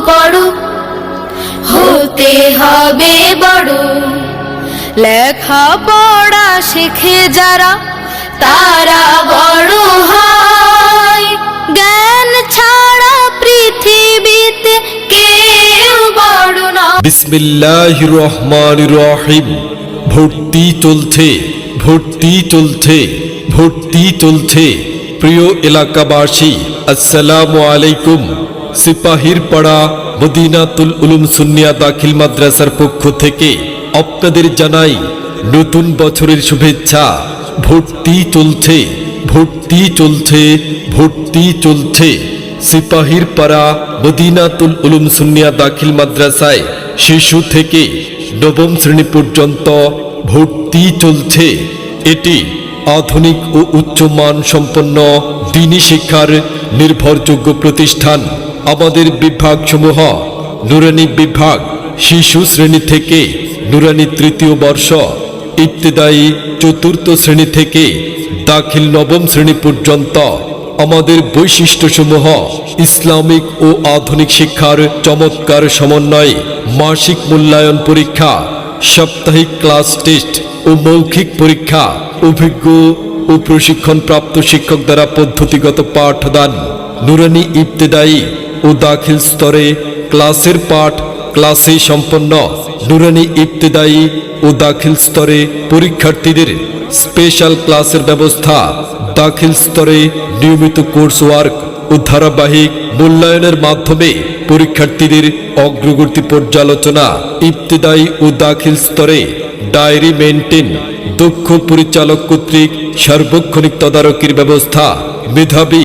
বড় হতে হবে বড়। লেখা পড়া শিখে যারা, তারা বড় হয়। জ্ঞান ছাড়া পৃথিবীতে কেউ বড় নয়। বিসমিল্লাহ রহমান রহিম। ভর্তি চলছে ভর্তি চলছে ভর্তি চলছে। প্রিয় এলাকাবাসী, আসসালামু আলাইকুম। সিপাহীর পাড়া মদিনাতুল উলুম সুন্নিয়া দাখিল মাদ্রাসার পক্ষ থেকে আপনাদের জানাই নতুন বছরের শুভেচ্ছা। ভর্তি চলছে ভর্তি চলছে ভর্তি চলছে। সিপাহির পাড়া মদিনাতুল উলুম সুন্নিয়া দাখিল মাদ্রাসায় শিশু থেকে নবম শ্রেণি পর্যন্ত ভর্তি চলছে। এটি আধুনিক ও উচ্চমান সম্পন্ন দিনী শিক্ষার নির্ভরযোগ্য প্রতিষ্ঠান। আমাদের বিভাগসমূহ, নুরানি বিভাগ, শিশু শ্রেণি থেকে, নুরানি তৃতীয় বর্ষ, ইবতেদায়ী চতুর্থ শ্রেণি থেকে, দাখিল নবম শ্রেণি পর্যন্ত আমাদের বৈশিষ্ট্যসমূহ, ইসলামিক ও আধুনিক শিক্ষার চমৎকার সমন্বয়ে, মাসিক মূল্যায়ন পরীক্ষা, সাপ্তাহিক ক্লাস টেস্ট ও মৌখিক পরীক্ষা, অভিজ্ঞ ও প্রশিক্ষণপ্রাপ্ত শিক্ষক দ্বারা পদ্ধতিগত পাঠদান, নুরানি ইবতেদায়ী ও দাখিল স্তরে ক্লাসের পাঠ ক্লাসে সম্পন্ন। নুরানি ইবতেদায়ী ও দাখিল স্তরে পরীক্ষার্থীদের স্পেশাল ক্লাসের ব্যবস্থা। দাখিল স্তরে নিয়মিত কোর্স ওয়ার্ক ও ধারাবাহিক মূল্যায়নের মাধ্যমে পরীক্ষার্থীদের অগ্রগতি পর্যালোচনা। ইবতেদায়ী ও দাখিল স্তরে ডায়েরি মেনটেন দক্ষ পরিচালক কর্তৃক সার্বক্ষণিক তদারকির ব্যবস্থা। মেধাবী